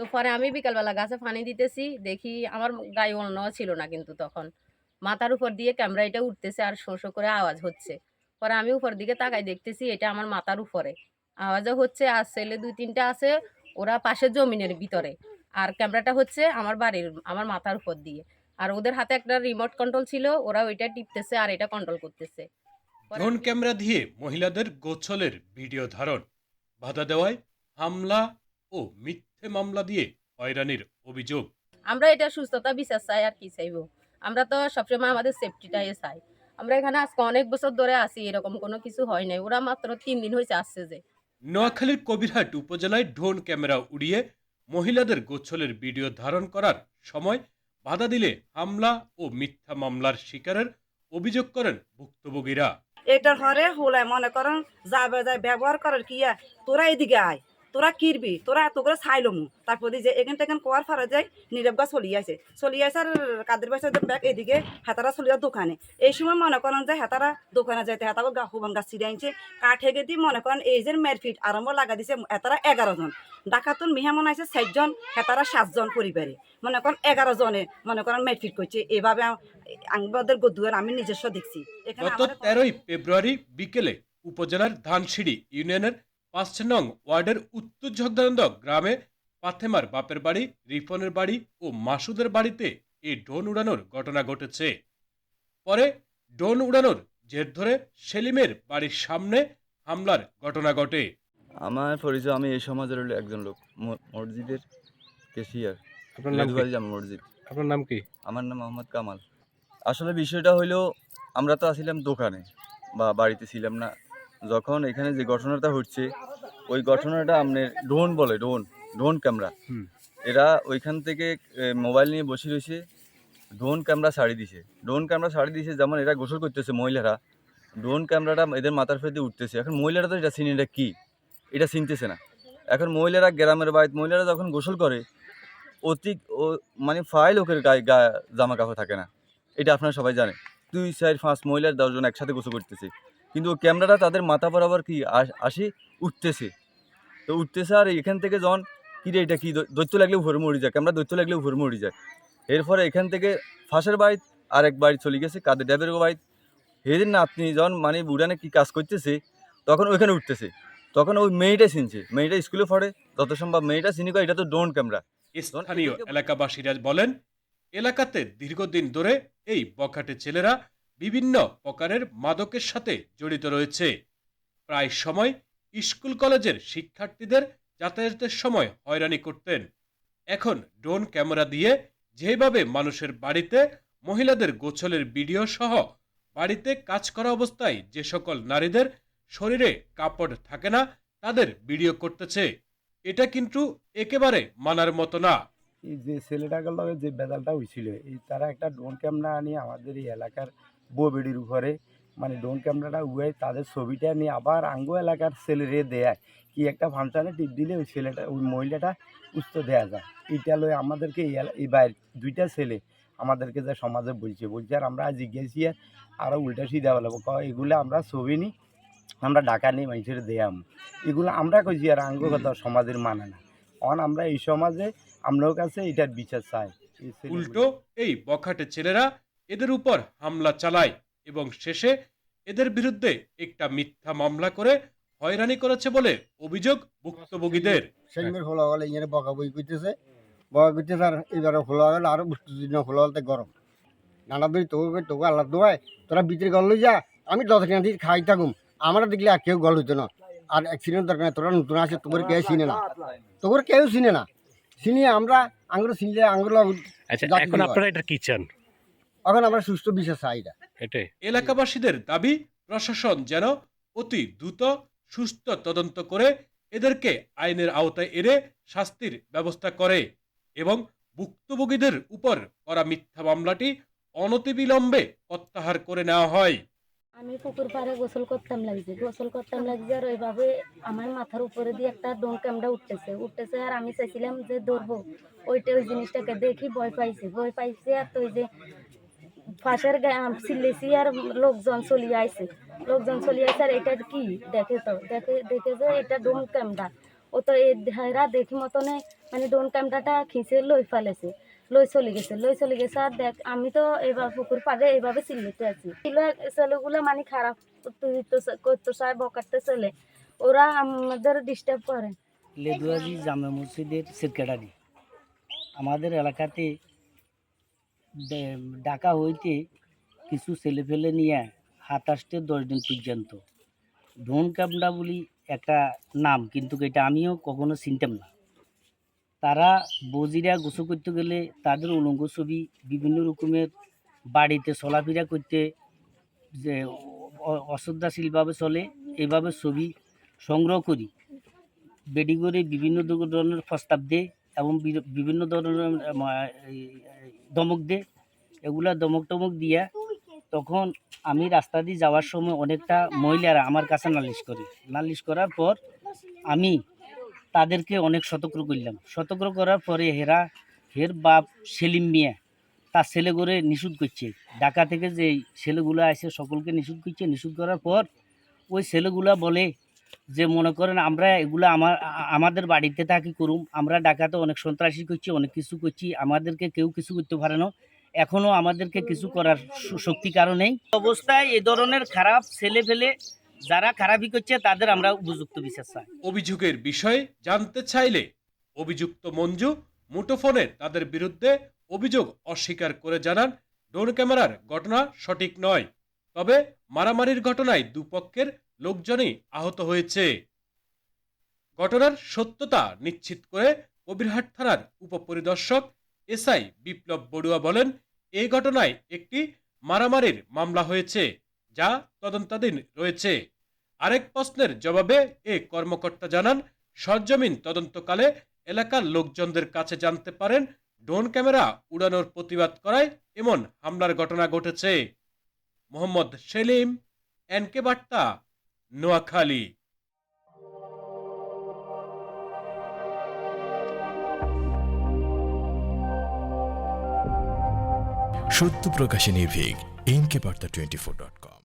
তো পরে আমি বিকালবেলা গাছে পানি দিতেছি, দেখি আমার গায়ে অন্য ছিল না কিন্তু তখন। মাথার উপর দিয়ে ক্যামেরা এটা উঠতেছে আর শো করে আওয়াজ হচ্ছে। পরে আমি উপর দিকে তাকাই দেখতেছি এটা আমার মাথার উপরে। আওয়াজও হচ্ছে আর ছেলে দুই তিনটা আছে, ওরা পাশের জমিনের ভিতরে। আর ক্যামেরাটা হচ্ছে আমার বাড়ির, আমার মাথার উপর দিয়ে। আর ওদের হাতে একটা রিমোট কন্ট্রোল ছিল, ওরা ওইটা টিপতেছে আর এটা কন্ট্রোল করতেছে। ক্যামেরা দিয়ে মহিলাদের গোছলের ভিডিও ধারণ। বাধা দেওয়ায় হামলা ও মিথ্যে মামলা দিয়ে হয়রানির অভিযোগ। আমরা এটা সুস্থতা বিচার চাই আর কি চাইব। আমরা তো সবসময় আমাদের সেফটিটাই চাই। আমরা এখানে আজকে অনেক বছর ধরে আছি এরকম কোনো কিছু হয় নাই। ওরা মাত্র তিন দিন হয়েছে আসছে যে। নোয়াখালীর কবিরহাট উপজেলায় ড্রোন ক্যামেরা উড়িয়ে মহিলাদের গোছলের ভিডিও ধারণ করার সময় বাধা দিলে হামলা ও মিথ্যা মামলার শিকারের অভিযোগ করেন ভুক্তভোগীরা। এটার হরে হলে মনে করেন যাবে যায় ব্যবহার করার কি আর, তোরা এদিকে আয়। তোরা কিরবি? তোরা এত করে ছাইলমু তারপর যে এখান থেকে কোয়ার ফারা যায় নীরব গা চলি আছে চলি আছে আর কাদের বাসার ব্যাগ এদিকে হেতারা চলি যায় দোকানে। এই সময় মনে করেন যে হেতারা দোকানে যাইতে হেতাকে গা হুবান গাছ ছিঁড়ে আনছে। কাঠে গেদি মনে করেন এই যে মেরফিট আরম্ভ লাগা দিছে হেতারা এগারো জন। ডাকাতুন মিহামন আছে ষাটজন হেতারা সাতজন পরিবারে। মনে করেন এগারো জনে মনে করেন মেরফিট করছে। এভাবে আমাদের গদুয়ার আমি নিজস্ব দেখছি। এখানে তেরোই ফেব্রুয়ারি বিকেলে উপজেলার ধানসিঁড়ি ইউনিয়নের পাঁচ নং ওয়ার্ডের উত্তর ঝগদানন্দ গ্রামে পাথেমার বাপের বাড়ি রিফনের বাড়ি ও মাসুদের বাড়িতে এই ড্রোন উড়ানোর ঘটনা ঘটেছে। পরে ড্রোন উড়ানোর জের ধরে সেলিমের বাড়ির সামনে হামলার ঘটনা ঘটে। আমার পরিচয় আমি এই সমাজের একজন লোক মসজিদের কেশিয়ার আপনার নাম কি? জামা মসজিদ। আপনার নাম কি? আমার নাম মোহাম্মদ কামাল। আসলে বিষয়টা হইল আমরা তো আসিলাম দোকানে বা বাড়িতে ছিলাম না যখন এখানে যে ঘটনাটা হচ্ছে ওই ঘটনাটা আপনার ড্রোন বলে ড্রোন ড্রোন ক্যামেরা। এরা ওইখান থেকে মোবাইল নিয়ে বসে রয়েছে ড্রোন ক্যামেরা ছাড়ি দিছে। ড্রোন ক্যামেরা ছাড়ি দিছে যেমন এরা গোসল করতেছে মহিলারা ড্রোন ক্যামেরাটা এদের মাথার ফেতে উঠতেছে। এখন মহিলারা তো এটা চিনি এটা কী? এটা চিনতেছে না। এখন মহিলারা গ্রামের বাড়িতে মহিলারা যখন গোসল করে অতি ও মানে ফাইল লোকের গায়ে গায়ে জামা কাপড় থাকে না। এটা আপনারা সবাই জানে দুই চার পাঁচ মহিলার দশজন একসাথে গোসল করতেছে। কিন্তু ক্যামেরাটা তাদের মাথা বরাবর কি আস- উঠতেছে। তো উঠতেছে আর এখান থেকে যখন, কী রে এটা কি দৈত্য লাগলে উপরে মরি যায়, ক্যামেরা দৈত্য লাগলে উপরে মরি যায়। এরপরে এখান থেকে ফাঁসের বাড়ি আর এক বাড়ি চলে গেছে, কাদের ড্যাবের বাড়ি। সেদিন না আপনি যখন মানে বুড়ানে কি কাজ করতেছে, তখন ওইখানে উঠতেছে। তখন ওই মেয়েটা চিনছে, মেয়েটা স্কুলে পড়ে যত সম্ভব মেয়েটা চিনি এটা তো ড্রোন ক্যামেরা। স্থানীয় এলাকাবাসীরা বলেন, এলাকাতে দীর্ঘদিন ধরে এই বখাটে ছেলেরা বিভিন্ন প্রকারের মাদকের সাথে জড়িত রয়েছে। প্রায় সময় স্কুল কলেজের শিক্ষার্থীদের যাতায়াতের সময় হয়রানি করতেন। এখন ড্রোন ক্যামেরা দিয়ে যেভাবে মানুষের বাড়িতে মহিলাদের গোছলের ভিডিও সহ বাড়িতে কাজ করা অবস্থায় যে সকল নারীদের শরীরে কাপড় থাকে না, তাদের ভিডিও করতেছে। এটা কিন্তু একেবারে মানার মতো না। এই যে ছেলেটাকে লগে যে বেদালটা হয়েছিল এই তারা একটা ড্রোন ক্যামেরা নিয়ে আমাদের এই এলাকার বউবেড়ির উপরে মানে ড্রোন ক্যামেরাটা উড়াই তাদের ছবিটা নিয়ে আবার আঙ্গো এলাকার ছেলেরে দেয় কি একটা ফাংশনে টিপ দিলে ওই ছেলেটা, ওই মহিলাটা উস্ত দেয়া যায়। এটা লয়ে আমাদেরকে এই বাইরে, দুইটা ছেলে আমাদেরকে যে সমাজে বলছে। বলছে, আর আমরা জিজ্ঞেসি আরও উল্টা সিধা বলব। এগুলো আমরা ছবি নিই আমরা ডাকা নিই মানুষের দেয়াম এগুলো আমরা কইছি আর আঙ্গ কথা সমাজের মানে না। অন আমরা এই সমাজে আমরাও কাছে এটার বিচার চাই। উল্টো এই বখাটে ছেলেরা এদের উপর হামলা চালায় এবং শেষে এদের বিরুদ্ধে একটা মিথ্যা মামলা করে হয়রানি করেছে বলে অভিযোগ ভুক্তভোগীদের। সেগুলোর হলো হলে ইয়ে বকা বই করতেছে। বকা করতেছে আর এবার হলো হলে আরও দিন খোলা হলতে গরম। নানা দুই তোকে তোকে আল্লাহ দোয়ায় তোরা ভিতরে গল যা আমি দশ কেনা দিয়ে খাই থাকুম। আমরা দেখলে আর কেউ গল হইতো না। আর অ্যাক্সিডেন্ট দরকার না তোরা নতুন আছে তোর কেউ চিনে না। তোর কেউ চিনে না। চিনি আমরা আঙ্গুর চিনলে আঙ্গুর আচ্ছা এখন আপনারা এটা কি চান? এখন আমরা সুস্থ বিশ্বাস চাই এটাই। এলাকাবাসীদের দাবি প্রশাসন যেন অতি দ্রুত সুস্থ তদন্ত করে এদেরকে আইনের আওতায় এনে শাস্তির ব্যবস্থা করে এবং ভুক্তভোগীদের উপর করা মিথ্যা মামলাটি অনতিবিলম্বে প্রত্যাহার করে নেওয়া হয়। আমি পুকুর পাড়ে গোসল করতাম লাগছে। গোসল করতাম লাগছে আর ওইভাবে আমার মাথার উপরে দিয়ে একটা ডোন ক্যামরা উঠতেছে। উঠতেছে আর আমি চাইছিলাম যে ধরবো। ওইটা ওই জিনিসটাকে দেখি ভয় পাইছে। ভয় পাইছে আর তো ওই যে ফাঁসের সিলেছি আর লোকজন চলিয়ে আইছে। লোকজন চলিয়ে আইছে আর এটা কি? দেখে তো, দেখে দেখে যে এটা ডোন ক্যামরা। ও তো এই হেরা দেখি মতনে মানে ডোন ক্যামেরাটা খিঁচে লই ফেলেছে, লই চলে গেছে, লই চলে গেছে আর দেখ, আমি তো এবার পুকুর পাড়ে এইভাবে চিল্লিতে আছি। ছেলেগুলো মানে খারাপ করতে- চায় বকাতে চলে। ওরা আমাদের ডিস্টার্ব করে। লেদুয়াজি, জামে মসজিদের সেক্রেটারি আমাদের এলাকাতে ডাকা হইতে কিছু ছেলেফেলে নিয়ে সাতাশটে দশ দিন পর্যন্ত। ডোন কামডা বলি একটা নাম, কিন্তু এটা আমিও কখনো চিনতাম না। তারা বজিরা গোসল করতে গেলে তাদের উলঙ্গ ছবি, বিভিন্ন রকমের বাড়িতে চলাফেরা করতে যে অশ্রদ্ধাশীলভাবে চলে, এভাবে ছবি সংগ্রহ করি। বেডি করে বিভিন্ন ধরনের প্রস্তাব দে এবং বিভিন্ন ধরনের দমক দে এগুলা দমক টমক দিয়া তখন আমি রাস্তা দিয়ে যাওয়ার সময় অনেকটা মহিলারা আমার কাছে নালিশ করে। নালিশ করার পর আমি তাদেরকে অনেক সতর্ক করলাম। সতর্ক করার পরে হেরা, হের বাপ সেলিম মিয়া, তার ছেলে করে নিষুধ করছে। ঢাকা থেকে যে ছেলেগুলো আসে, সকলকে নিষুধ করছে। নিষুধ করার পর ওই ছেলেগুলা বলে যে মনে করেন আমরা এগুলো আমার, আমাদের বাড়িতে থাকি করুম? আমরা ঢাকাতে অনেক সন্ত্রাসী করছি, অনেক কিছু করছি, আমাদেরকে কেউ কিছু করতে পারে না। এখনও আমাদেরকে কিছু করার শক্তি কারণেই অবস্থায় এ ধরনের খারাপ ছেলে ফেলে যারা খারাপই করছে, তাদের আমরা উপযুক্ত বিচার চাই। অভিযোগের বিষয়ে জানতে চাইলে অভিযুক্ত মঞ্জু মুঠোফোনে তাদের বিরুদ্ধে অভিযোগ অস্বীকার করে জানান, ড্রোন ক্যামেরার ঘটনা সঠিক নয়। তবে মারামারির ঘটনায় দুপক্ষের লোকজনই আহত হয়েছে। ঘটনার সত্যতা নিশ্চিত করে কবিরহাট থানার উপপরিদর্শক এসআই বিপ্লব বড়ুয়া বলেন এই ঘটনায় একটি মারামারির মামলা হয়েছে, যা তদন্তাধীন রয়েছে। আরেক প্রশ্নের জবাবে এ কর্মকর্তা জানান, সরজমিন তদন্তকালে এলাকার লোকজনদের কাছে জানতে পারেন, ড্রোন ক্যামেরা উড়ানোর প্রতিবাদ করায় এমন হামলার ঘটনা ঘটেছে। মোহাম্মদ সেলিম, এনকে বার্তা নোয়াখালী। সত্য প্রকাশে নির্ভীক এনকে বার্তা টোয়েন্টি ফোর ডট কম